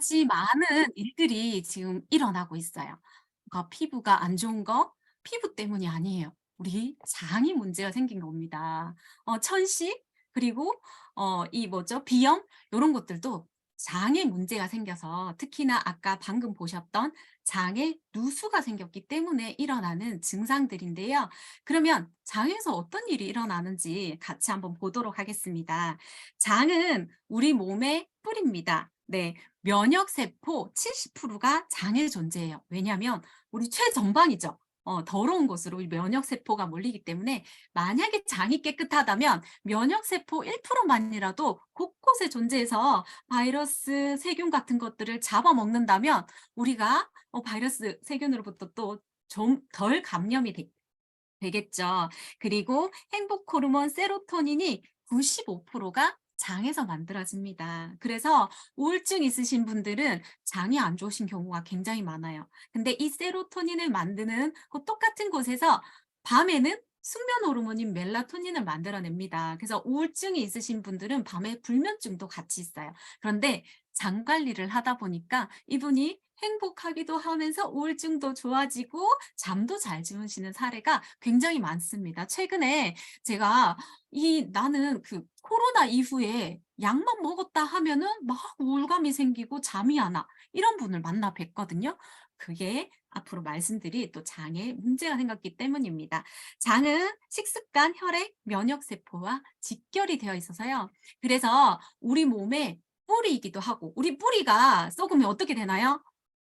가지 많은 일들이 지금 일어나고 있어요. 그러니까 피부가 안 좋은 거 피부 때문이 아니에요. 우리 장이 문제가 생긴 겁니다. 어 천식 그리고 어 이 뭐죠? 비염 요런 것들도 장에 문제가 생겨서 특히나 아까 방금 보셨던 장에 누수가 생겼기 때문에 일어나는 증상들인데요. 그러면 장에서 어떤 일이 일어나는지 같이 한번 보도록 하겠습니다. 장은 우리 몸의 뿔입니다. 네, 면역세포 70%가 장에 존재해요. 왜냐하면 우리 최전방이죠. 어, 더러운 곳으로 면역세포가 몰리기 때문에 만약에 장이 깨끗하다면 면역세포 1%만이라도 곳곳에 존재해서 바이러스, 세균 같은 것들을 잡아먹는다면 우리가 어, 바이러스, 세균으로부터 또 좀 덜 감염이 되, 되겠죠. 그리고 행복 호르몬 세로토닌이 95%가 장에서 만들어집니다. 그래서 우울증 있으신 분들은 장이 안 좋으신 경우가 굉장히 많아요. 근데 이 세로토닌을 만드는 그 똑같은 곳에서 밤에는 숙면 호르몬인 멜라토닌을 만들어냅니다. 그래서 우울증이 있으신 분들은 밤에 불면증도 같이 있어요. 그런데 장 관리를 하다 보니까 이분이 행복하기도 하면서 우울증도 좋아지고 잠도 잘 주무시는 사례가 굉장히 많습니다. 최근에 제가 이 나는 그 코로나 이후에 약만 먹었다 하면은 막 우울감이 생기고 잠이 안 와. 이런 분을 만나 뵀거든요. 그게 앞으로 말씀드릴 또 장에 문제가 생겼기 때문입니다. 장은 식습관, 혈액, 면역세포와 직결이 되어 있어서요. 그래서 우리 몸에 뿌리이기도 하고 우리 뿌리가 썩으면 어떻게 되나요?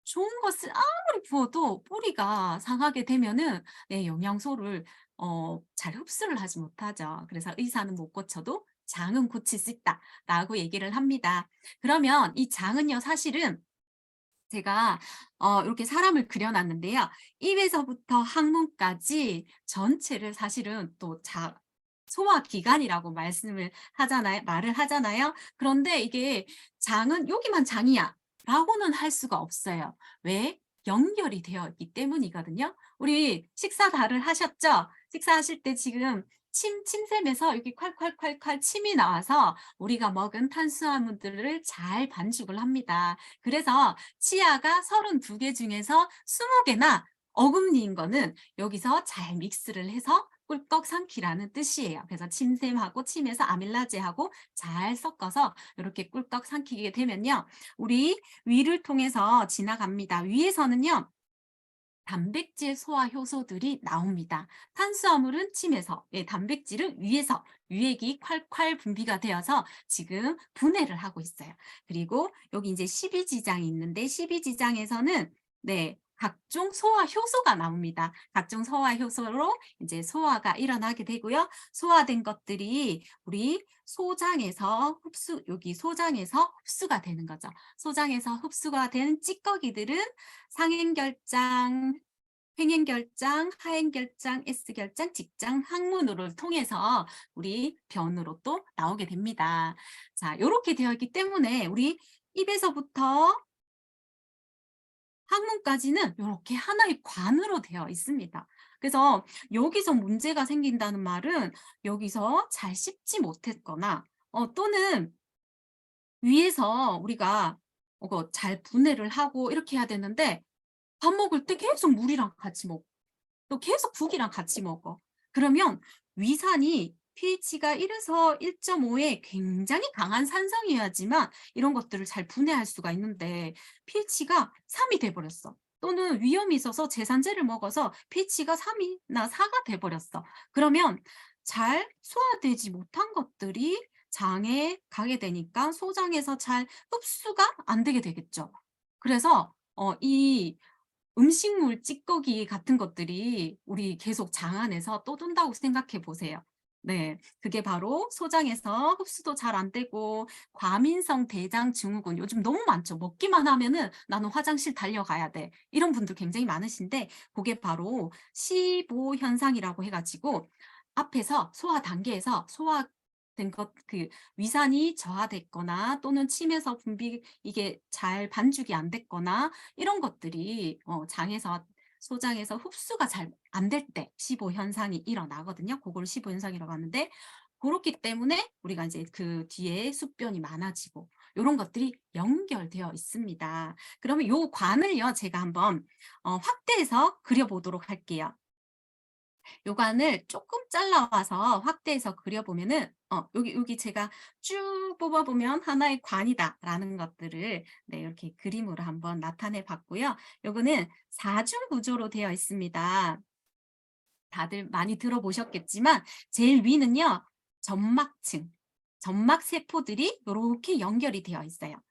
좋은 것을 아무리 부어도 뿌리가 상하게 되면은 네, 영양소를 어, 잘 흡수를 하지 못하죠. 그래서 의사는 못 고쳐도 장은 고칠 수 있다라고 얘기를 합니다. 그러면 이 장은요, 사실은 제가 어, 이렇게 사람을 그려놨는데요. 입에서부터 항문까지 전체를 사실은 또 자, 소화기관이라고 말씀을 하잖아요. 말을 하잖아요. 그런데 이게 장은 여기만 장이야. 라고는 할 수가 없어요. 왜? 연결이 되어 있기 때문이거든요. 우리 식사 다를 하셨죠? 식사하실 때 지금 침, 침샘에서 여기 콸콸콸콸 침이 나와서 우리가 먹은 탄수화물들을 잘 반죽을 합니다. 그래서 치아가 32개 중에서 20개나 어금니인 거는 여기서 잘 믹스를 해서 꿀꺽 삼키라는 뜻이에요. 그래서 침샘하고 침에서 아밀라제하고 잘 섞어서 이렇게 꿀꺽 삼키게 되면요. 우리 위를 통해서 지나갑니다. 위에서는요. 단백질 소화 효소들이 나옵니다. 탄수화물은 침에서, 예, 단백질은 위에서 유액이 콸콸 분비가 되어서 지금 분해를 하고 있어요. 그리고 여기 이제 12지장이 있는데 12지장에서는 네, 각종 소화 효소가 나옵니다. 각종 소화 효소로 이제 소화가 일어나게 되고요. 소화된 것들이 우리 소장에서 흡수, 여기 소장에서 흡수가 되는 거죠. 소장에서 흡수가 된 찌꺼기들은 상행결장, 횡행결장, 하행결장, S결장, 직장, 항문으로 통해서 우리 변으로 또 나오게 됩니다. 자, 이렇게 되어 있기 때문에 우리 입에서부터 학문까지는 이렇게 하나의 관으로 되어 있습니다. 그래서 여기서 문제가 생긴다는 말은 여기서 잘 씹지 못했거나 어, 또는 위에서 우리가 어, 잘 분해를 하고 이렇게 해야 되는데 밥 먹을 때 계속 물이랑 같이 먹고 또 계속 국이랑 같이 먹어. 그러면 위산이 pH가 1에서 1.5에 굉장히 강한 산성이어야지만 이런 것들을 잘 분해할 수가 있는데 pH가 3이 돼버렸어. 또는 위험이 있어서 제산제를 먹어서 pH가 3이나 4가 돼버렸어. 그러면 잘 소화되지 못한 것들이 장에 가게 되니까 소장에서 잘 흡수가 안 되게 되겠죠. 그래서 어, 이 음식물 찌꺼기 같은 것들이 우리 계속 장 안에서 떠돈다고 생각해 보세요. 네, 그게 바로 소장에서 흡수도 잘 안 되고 과민성 대장 증후군 요즘 너무 많죠. 먹기만 하면은 나는 화장실 달려가야 돼. 이런 분들 굉장히 많으신데 그게 바로 15 현상이라고 해가지고 앞에서 소화 단계에서 소화 된 것 그 위산이 저하됐거나 또는 침에서 분비 이게 잘 반죽이 안 됐거나 이런 것들이 어, 장에서 소장에서 흡수가 잘 안 될 때 15 현상이 일어나거든요. 그걸 15 현상이라고 하는데 그렇기 때문에 우리가 이제 그 뒤에 숙변이 많아지고 요런 것들이 연결되어 있습니다. 그러면 요 관을요 제가 한번 어 확대해서 그려 보도록 할게요. 요 관을 쪼끔 잘라 와서 확대해서 그려 보면은 어 여기 여기 제가 쭉 뽑아 보면 '하나의 관이다.'라는 것들을 네 이렇게 그림으로 한번 나타내 봤고요. 요거는 4중 구조로 되어 있습니다. 다들 많이 들어보셨겠지만 제일 위는요. 점막층, 점막 세포들이 요렇게 연결이 되어 있어요.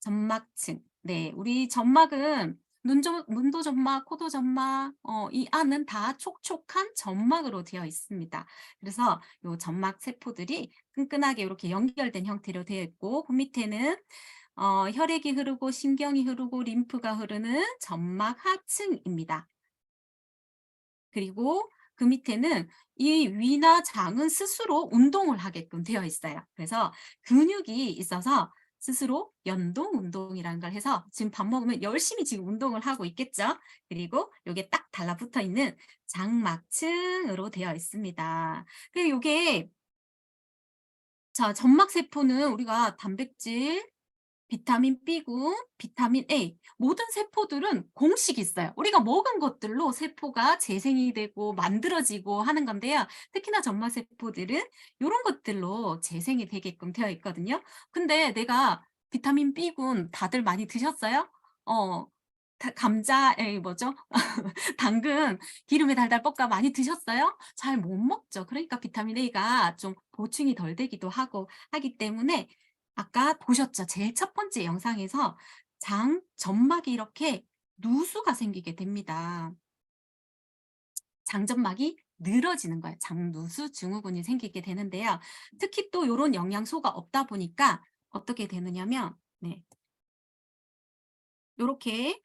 점막층. 네, 우리 점막은 눈점 눈도 점막, 코도 점막, 어 이 안은 다 촉촉한 점막으로 되어 있습니다. 그래서 요 점막 세포들이 끈끈하게 요렇게 연결된 형태로 되어 있고 그 밑에는 어 혈액이 흐르고 신경이 흐르고 림프가 흐르는 점막 하층입니다. 그리고 그 밑에는 이 위나 장은 스스로 운동을 하게끔 되어 있어요. 그래서 근육이 있어서 스스로 연동 운동이라는 걸 해서 지금 밥 먹으면 열심히 지금 운동을 하고 있겠죠. 그리고 요게 딱 달라붙어 있는 장막층으로 되어 있습니다. 그리고 요게 자, 점막 세포는 우리가 단백질, 비타민 B군, 비타민 A 모든 세포들은 공식이 있어요. 우리가 먹은 것들로 세포가 재생이 되고 만들어지고 하는 건데요. 특히나 점막 세포들은 요런 것들로 재생이 되게끔 되어 있거든요. 근데 내가 비타민 B군 다들 많이 드셨어요? 어다 감자 에 뭐죠? 당근 기름에 달달 볶아 많이 드셨어요? 잘 못 먹죠. 그러니까 비타민 A가 좀 보충이 덜 되기도 하고 하기 때문에 아까 보셨죠? 제일 첫 번째 영상에서 장 점막이 이렇게 누수가 생기게 됩니다. 장점막이 늘어지는 거예요. 장누수 증후군이 생기게 되는데요. 특히 또 요런 영양소가 없다 보니까 어떻게 되느냐면 네. 요렇게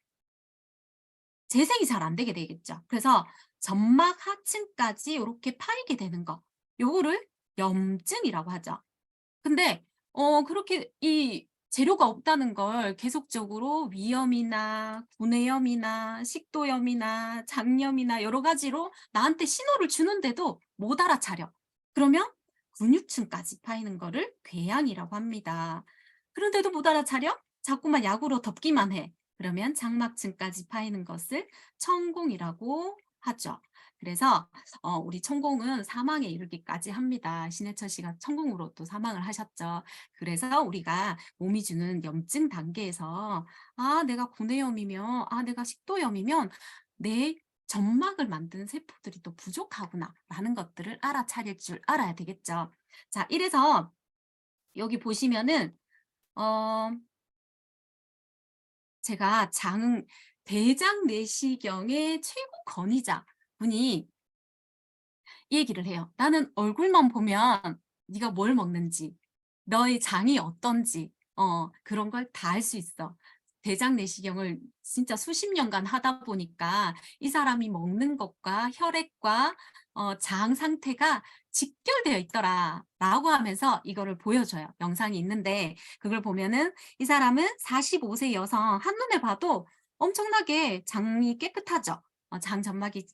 재생이 잘 안 되게 되겠죠. 그래서 점막 하층까지 요렇게 파이게 되는 거. 요거를 염증이라고 하죠. 근데 어 그렇게 이 재료가 없다는 걸 계속적으로 위염이나 구내염이나 식도염이나 장염이나 여러 가지로 나한테 신호를 주는데도 못 알아차려. 그러면 근육층까지 파이는 거를 궤양이라고 합니다. 그런데도 못 알아차려? 자꾸만 약으로 덮기만 해. 그러면 장막층까지 파이는 것을 천공이라고 하죠. 그래서 어 우리 천공은 사망에 이르기까지 합니다. 신해철 씨가 천공으로 또 사망을 하셨죠. 그래서 우리가 몸이 주는 염증 단계에서 '아 내가 구내염이면 아 내가 식도염이면 내 점막을 만드는 세포들이 또 부족하구나.'라는 것들을 알아차릴 줄 알아야 되겠죠. 자 이래서 여기 보시면은 어 제가 장 대장 내시경의 최고 권위자 분이 이 얘기를 해요. "나는 얼굴만 보면 네가 뭘 먹는지, 너의 장이 어떤지 어 그런 걸 다 알 수 있어. 대장 내시경을 진짜 수십 년간 하다 보니까 이 사람이 먹는 것과 혈액과 어 장 상태가 직결되어 있더라."라고 하면서 이거를 보여줘요. 영상이 있는데 그걸 보면은 이 사람은 45세 여성 한눈에 봐도 엄청나게 장이 깨끗하죠. 어장 점막이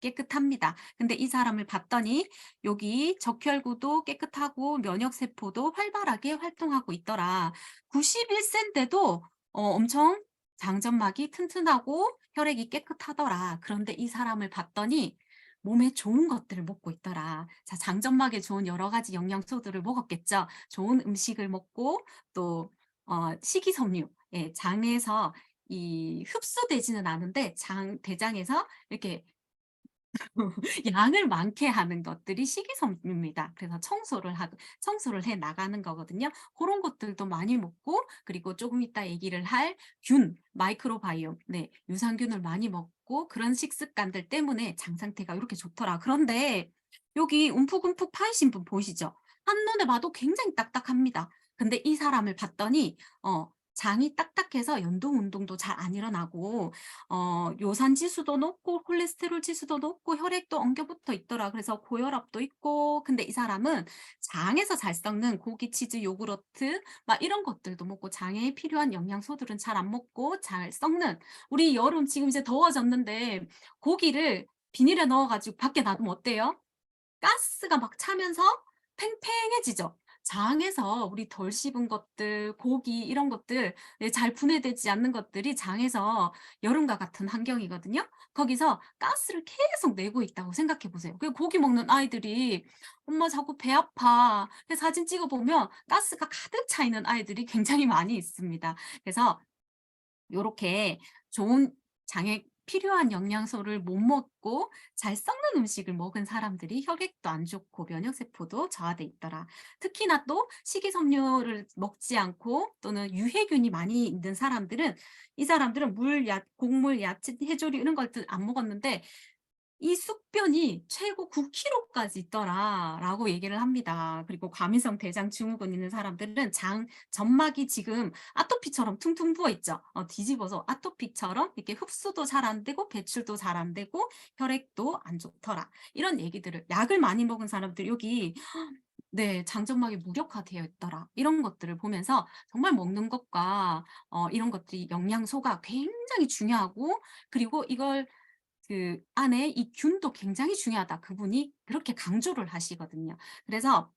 깨 깨끗합니다. 근데 이 사람을 봤더니 여기 적혈구도 깨끗하고 면역 세포도 활발하게 활동하고 있더라. 91 세인데도 어 엄청 장점막이 튼튼하고 혈액이 깨끗하더라. 그런데 이 사람을 봤더니 몸에 좋은 것들을 먹고 있더라. 자, 장점막에 좋은 여러 가지 영양소들을 먹었겠죠. 좋은 음식을 먹고 또 어 식이섬유, 예, 장에서 이 흡수되지는 않은데 장 대장에서 이렇게 양을 많게 하는 것들이 식이섬유입니다. 그래서 청소를 하 청소를 해 나가는 거거든요. 그런 것들도 많이 먹고 그리고 조금 이따 얘기를 할 균, 마이크로바이옴, 네, 유산균을 많이 먹고 그런 식습관들 때문에 장 상태가 이렇게 좋더라. 그런데 여기 움푹움푹 파이신 분 보이시죠? 한눈에 봐도 굉장히 딱딱합니다. 근데 이 사람을 봤더니 어 장이 딱딱해서 연동 운동도 잘 안 일어나고 어 요산 지수도 높고 콜레스테롤 지수도 높고 혈액도 엉겨 붙어 있더라. 그래서 고혈압도 있고 근데 이 사람은 장에서 잘 썩는 고기, 치즈, 요구르트 막 이런 것들도 먹고 장에 필요한 영양소들은 잘 안 먹고 잘 썩는 우리 여름 지금 이제 더워졌는데 고기를 비닐에 넣어 가지고 밖에 놔두면 어때요? 가스가 막 차면서 팽팽해지죠. 장에서 우리 덜 씹은 것들, 고기 이런 것들 네잘 분해되지 않는 것들이 장에서 여름과 같은 환경이거든요. 거기서 가스를 계속 내고 있다고 생각해 보세요. 그 고기 먹는 아이들이 "엄마 자꾸 배 아파." 그 사진 찍어 보면 가스가 가득 차 있는 아이들이 굉장히 많이 있습니다. 그래서 요렇게 좋은 장에 필요한 영양소를 못 먹고 잘 썩는 음식을 먹은 사람들이 혈액도 안 좋고 면역 세포도 저하돼 있더라. 특히나 또 식이섬유를 먹지 않고 또는 유해균이 많이 있는 사람들은 이 사람들은 물, 야 곡물, 야채, 해조류 이런 것들 안 먹었는데 이 숙변이 최고 9kg까지 있더라라고 얘기를 합니다. 그리고 과민성 대장 증후군 있는 사람들은 장 점막이 지금 아토피처럼 퉁퉁 부어 있죠. 어, 뒤집어서 아토피처럼 이렇게 흡수도 잘 안 되고 배출도 잘 안 되고 혈액도 안 좋더라. 이런 얘기들을 약을 많이 먹은 사람들 여기 네, 장점막이 무력화되어 있더라. 이런 것들을 보면서 정말 먹는 것과 어, 이런 것들이 영양소가 굉장히 중요하고 그리고 이걸 그 안에 이 균도 굉장히 중요하다. 그분이 그렇게 강조를 하시거든요. 그래서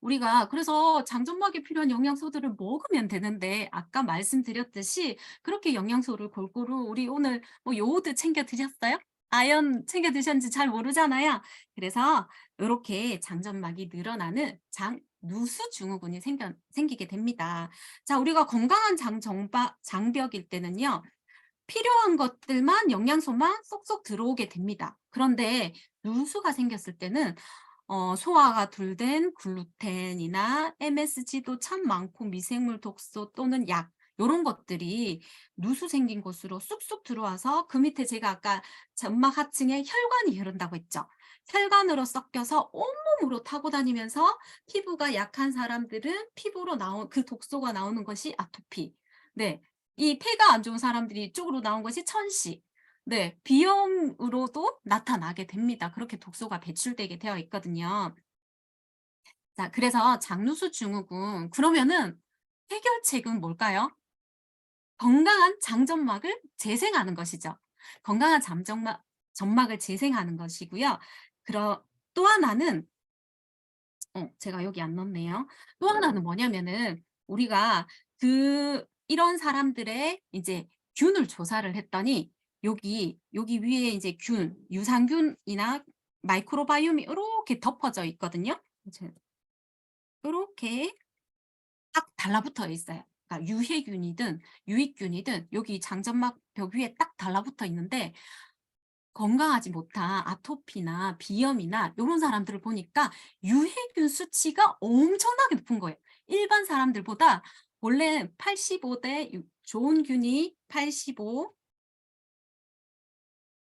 우리가 그래서 장점막에 필요한 영양소들을 먹으면 되는데 아까 말씀드렸듯이 그렇게 영양소를 골고루 우리 오늘 뭐 요오드 챙겨 드셨어요? 아연 챙겨 드셨는지 잘 모르잖아요. 그래서 요렇게 장점막이 늘어나는 장 누수 증후군이 생겨, 생기게 됩니다. 자, 우리가 건강한 장 정박 장벽일 때는요. 필요한 것들만 영양소만 쏙쏙 들어오게 됩니다. 그런데 누수가 생겼을 때는 어, 소화가 덜된 글루텐이나 MSG도 참 많고 미생물 독소 또는 약 요런 것들이 누수 생긴 곳으로 쑥쑥 들어와서 그 밑에 제가 아까 점막 하층에 혈관이 흐른다고 했죠. 혈관으로 섞여서 온몸으로 타고 다니면서 피부가 약한 사람들은 피부로 나온 그 독소가 나오는 것이 아토피. 네. 이 폐가 안 좋은 사람들이 이쪽으로 나온 것이 천식. 네. 비염으로도 나타나게 됩니다. 그렇게 독소가 배출되게 되어 있거든요. 자, 그래서 장누수 증후군 그러면은 해결책은 뭘까요? 건강한 장점막을 재생하는 것이죠. 건강한 잠점막 점막을 재생하는 것이고요. 그러 또 하나는 어, 제가 여기 안 넣었네요. 또 하나는 뭐냐면은 우리가 그 이런 사람들의 이제 균을 조사를 했더니 여기 여기 위에 이제 균, 유산균이나 마이크로바이옴이 이렇게 덮어져 있거든요. 이렇게 딱 달라붙어 있어요. 그러니까 유해균이든 유익균이든 여기 장점막 벽 위에 딱 달라붙어 있는데 건강하지 못한 아토피나 비염이나 이런 사람들을 보니까 유해균 수치가 엄청나게 높은 거예요. 일반 사람들보다 원래 85대 좋은 균이 85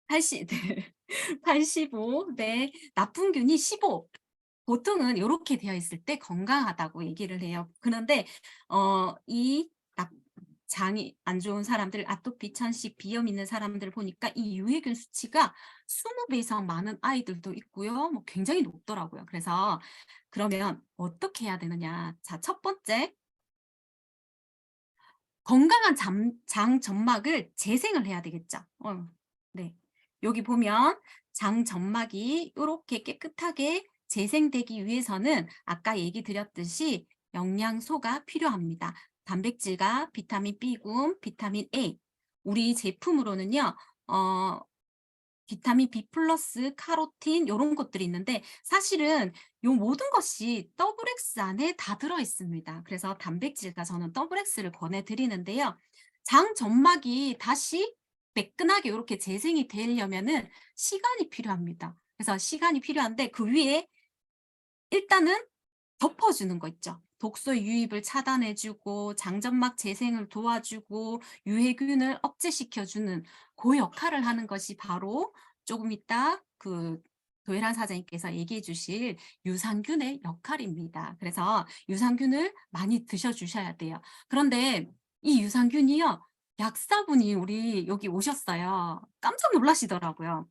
80 네. 85 네. 나쁜 균이 15 보통은 요렇게 되어 있을 때 건강하다고 얘기를 해요. 그런데 어이 장이 안 좋은 사람들, 아토피, 천식, 비염 있는 사람들 보니까 이 유해균 수치가 20배 이상 많은 아이들도 있고요. 뭐 굉장히 높더라고요. 그래서 그러면 어떻게 해야 되느냐. 자, 첫 번째. 건강한 잠, 장 점막을 재생을 해야 되겠죠. 어, 네. 여기 보면 장 점막이 이렇게 깨끗하게 재생되기 위해서는 아까 얘기 드렸듯이 영양소가 필요합니다. 단백질과 비타민 B군, 비타민 A. 우리 제품으로는요. 어, 비타민 B 플러스, 카로틴 이런 것들이 있는데 사실은 이 모든 것이 더블 X 안에 다 들어 있습니다. 그래서 단백질과 저는 더블 X를 권해 드리는데요. 장 점막이 다시 매끈하게 이렇게 재생이 되려면은 시간이 필요합니다. 그래서 시간이 필요한데 그 위에 일단은 덮어주는 거 있죠. 독소 유입을 차단해주고 장점막 재생을 도와주고 유해균을 억제시켜주는 그 역할을 하는 것이 바로 조금 이따 그 도혜란 사장님께서 얘기해 주실 유산균의 역할입니다. 그래서 유산균을 많이 드셔주셔야 돼요. 그런데 이 유산균이요. 약사분이 우리 여기 오셨어요. 깜짝 놀라시더라고요.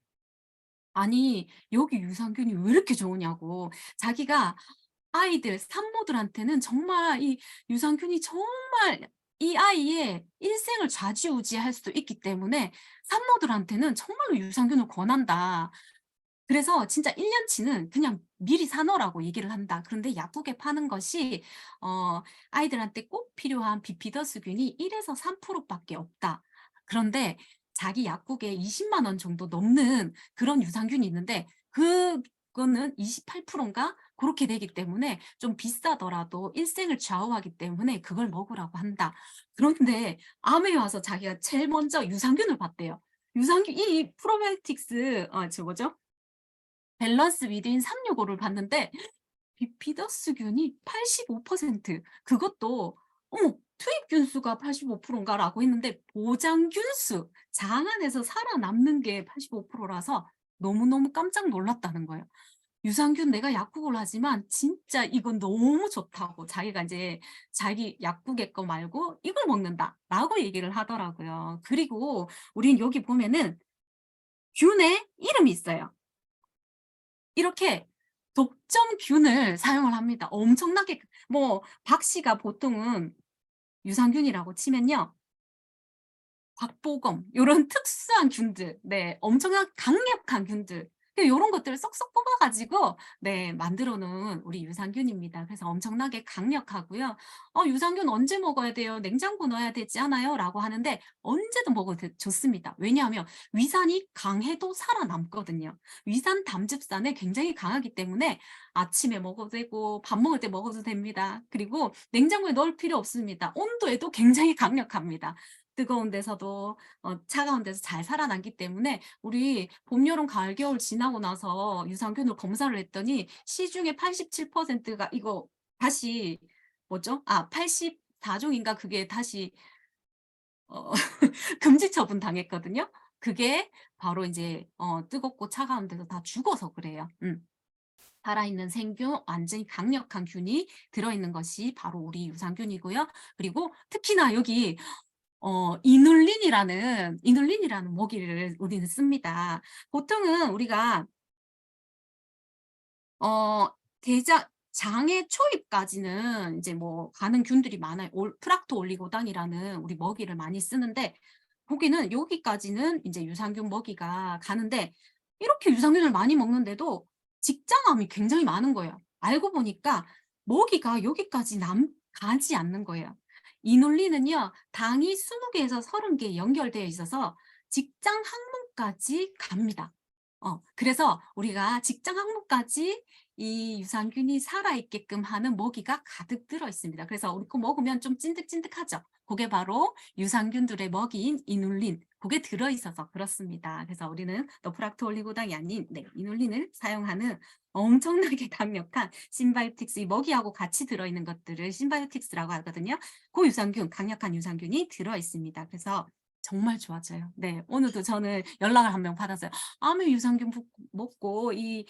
아니 여기 유산균이 왜 이렇게 좋으냐고 자기가 아이들, 산모들한테는 정말 이 유산균이 정말 이 아이의 일생을 좌지우지할 수도 있기 때문에 산모들한테는 정말로 유산균을 권한다. 그래서 진짜 1년치는 그냥 미리 사 놓으라고 얘기를 한다. 그런데 약국에 파는 것이 어 아이들한테 꼭 필요한 비피더스균이 1에서 3% 밖에 없다. 그런데 자기 약국에 200,000원 정도 넘는 그런 유산균이 있는데 그거는 28% 인가 고렇게 되기 때문에 좀 비싸더라도 일생을 좌우하기 때문에 그걸 먹으라고 한다. 그런데 암에 와서 자기가 제일 먼저 유산균을 봤대요. 유산균 이 프로바이오틱스 어 저 뭐죠? 밸런스 위드인 365를 봤는데 비피더스균이 85% 그것도 어머 투입균수가 85% 인가라고 했는데 보장균수 장 안에서 살아남는 게 85% 라서 너무너무 깜짝 놀랐다는 거예요. 유산균 내가 약국을 하지만 진짜 이건 너무 좋다고 자기가 인제 자기 약국의 거 말고 "이걸 먹는다."라고 얘기를 하더라고요. 그리고 우린 여기 보면은 균의 이름이 있어요. 이렇게 독점균을 사용을 합니다. 엄청나게 뭐 박 씨가 보통은 유산균이라고 치면요. 박보검 요런 특수한 균들 네 엄청난 강력한 균들 그 요런 것들을 쏙쏙 뽑아 가지고 네 만들어 놓은 우리 유산균입니다. 그래서 엄청나게 강력하고요. "어 유산균 언제 먹어야 돼요? 냉장고 넣어야 되지 않아요?"라고 하는데 언제든 먹어도 되 좋습니다. 왜냐하면 위산이 강해도 살아남거든요. 위산 담즙산에 굉장히 강하기 때문에 아침에 먹어도 되고 밥 먹을 때 먹어도 됩니다. 그리고 냉장고에 넣을 필요 없습니다. 온도에도 굉장히 강력합니다. 뜨거운 데서도 어 차가운 데서 잘 살아남기 때문에 우리 봄, 여름, 가을, 겨울 지나고 나서 유산균을 검사를 했더니 시중에 87%가 이거 다시 뭐죠? 아 84 종인가 그게 다시 어 금지 처분 당했거든요. 그게 바로 인제 어 뜨겁고 차가운 데서 다 죽어서 그래요. 음. 살아있는 생균 완전히 강력한 균이 들어있는 것이 바로 우리 유산균이고요. 그리고 특히나 여기 어 이눌린이라는 이눌린이라는 모기를 우리는 씁니다. 보통은 우리가 어 대장 장의 초입까지는 인제 뭐 가는 균들이 많아요. 올 프락토 올리고당이라는 우리 먹이를 많이 쓰는데 거기는 여기까지는 인제 유산균 먹이가 가는데 이렇게 유산균을 많이 먹는데도 직장암이 굉장히 많은 거예요. 알고 보니까 먹이가 여기까지 남 가지 않는 거예요. 이눌린은요 당이 20 개에서 30개 연결되어 있어서 직장 항문까지 갑니다. 어 그래서 우리가 직장 항문까지 이 유산균이 살아있게끔 하는 모기가 가득 들어 있습니다. 그래서 우리 거 먹으면 좀 찐득찐득하죠. 그게 바로 유산균들의 먹이인 이눌린 그게 들어 있어서 그렇습니다. 그래서 우리는 너프락토올리고당이 아닌 네 이눌린을 사용하는 엄청나게 강력한 신바이오틱스 이 먹이하고 같이 들어 있는 것들을 신바이오틱스라고 하거든요. 그 유산균 강력한 유산균이 들어 있습니다. 그래서 정말 좋아져요. 네. 오늘도 저는 연락을 한 명 받았어요. "암에 유산균 붓 먹고 이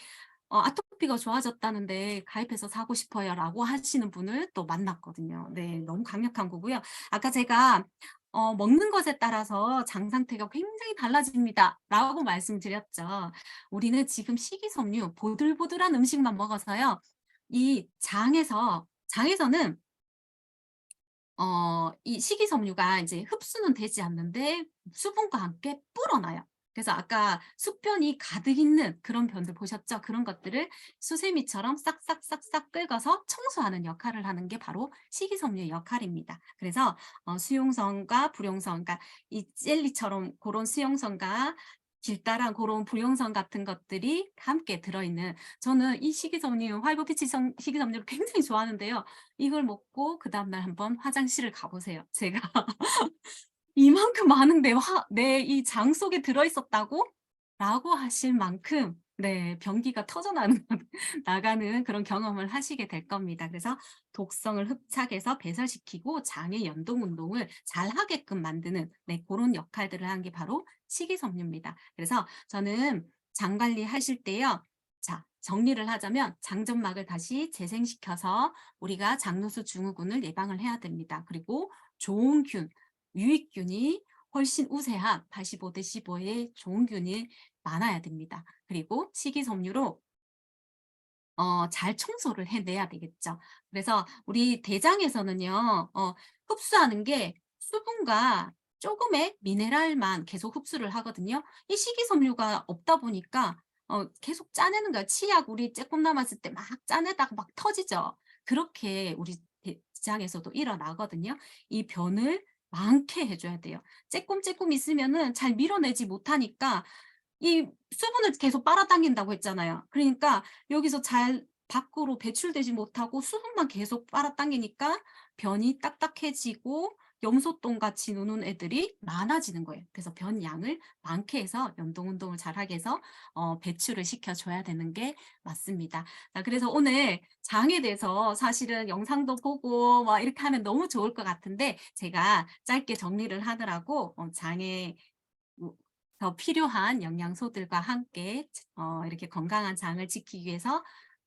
어 아토 피가 좋아졌다는데 가입해서 사고 싶어요."라고 하시는 분을 또 만났거든요. 네. 너무 강력한 거고요. 아까 제가 어 "먹는 것에 따라서 장 상태가 굉장히 달라집니다."라고 말씀드렸죠. 우리는 지금 식이섬유 보들보들한 음식만 먹어서요. 이 장에서 장에서는 어 이 식이섬유가 이제 흡수는 되지 않는데 수분과 함께 불어나요. 그래서 아까 수변이 가득 있는 그런 변들 보셨죠? 그런 것들을 수세미처럼 싹싹싹싹 긁어서 청소하는 역할을 하는 게 바로 식이섬유의 역할입니다. 그래서 어 수용성과 불용성 그러니까 이 젤리처럼 그런 수용성과 길다란 그런 불용성 같은 것들이 함께 들어있는 저는 이 식이섬유 화이브 피치 성 식이섬유를 굉장히 좋아하는데요. 이걸 먹고 그 다음 날 한번 화장실을 가 보세요. 제가 " 이만큼 많은 내 이 장 속에 들어 있었다고?" 라고 하실 만큼 네 변기가 터져 나는 나가는 그런 경험을 하시게 될 겁니다. 그래서 독성을 흡착해서 배설시키고 장의 연동 운동을 잘하게끔 만드는 네 고런 역할들을 하는 게 바로 식이섬유입니다. 그래서 저는 장 관리하실 때요. 자 정리를 하자면 장점막을 다시 재생시켜서 우리가 장누수 증후군을 예방을 해야 됩니다. 그리고 좋은 균, 유익균이 훨씬 우세한 85대 15의 좋은 균이 많아야 됩니다. 그리고 식이섬유로 어 잘 청소를 해내야 되겠죠. 그래서 우리 대장에서는요. 어 흡수하는 게 수분과 조금의 미네랄만 계속 흡수를 하거든요. 이 식이섬유가 없다 보니까 어 계속 짜내는 거예요. 치약 우리 조금 남았을 때 막 짜내다가 막 터지죠. 그렇게 우리 대 장에서도 일어나거든요. 이 변을 많게 해 줘야 돼요. 쪼끔쪼끔 있으면은 잘 밀어내지 못하니까 이 수분을 계속 빨아당긴다고 했잖아요. 그러니까 여기서 잘 밖으로 배출되지 못하고 수분만 계속 빨아당기니까 변이 딱딱해지고 염소똥 같이 노는 애들이 많아지는 거예요. 그래서 변 양을 많게 해서 연동 운동을 잘하게 해서 어 배출을 시켜 줘야 되는 게 맞습니다. 자 그래서 오늘 장에 대해서 사실은 영상도 보고 막 이렇게 하면 너무 좋을 것 같은데 제가 짧게 정리를 하느라고 어 장에 뭐더 필요한 영양소들과 함께 어 이렇게 건강한 장을 지키기 위해서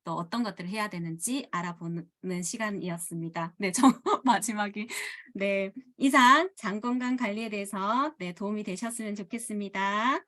또 어떤 것들을 해야 되는지 알아보는 시간이었습니다. 네. 저 마지막에 네. 이상 장 건강 관리에 대해서 네 도움이 되셨으면 좋겠습니다.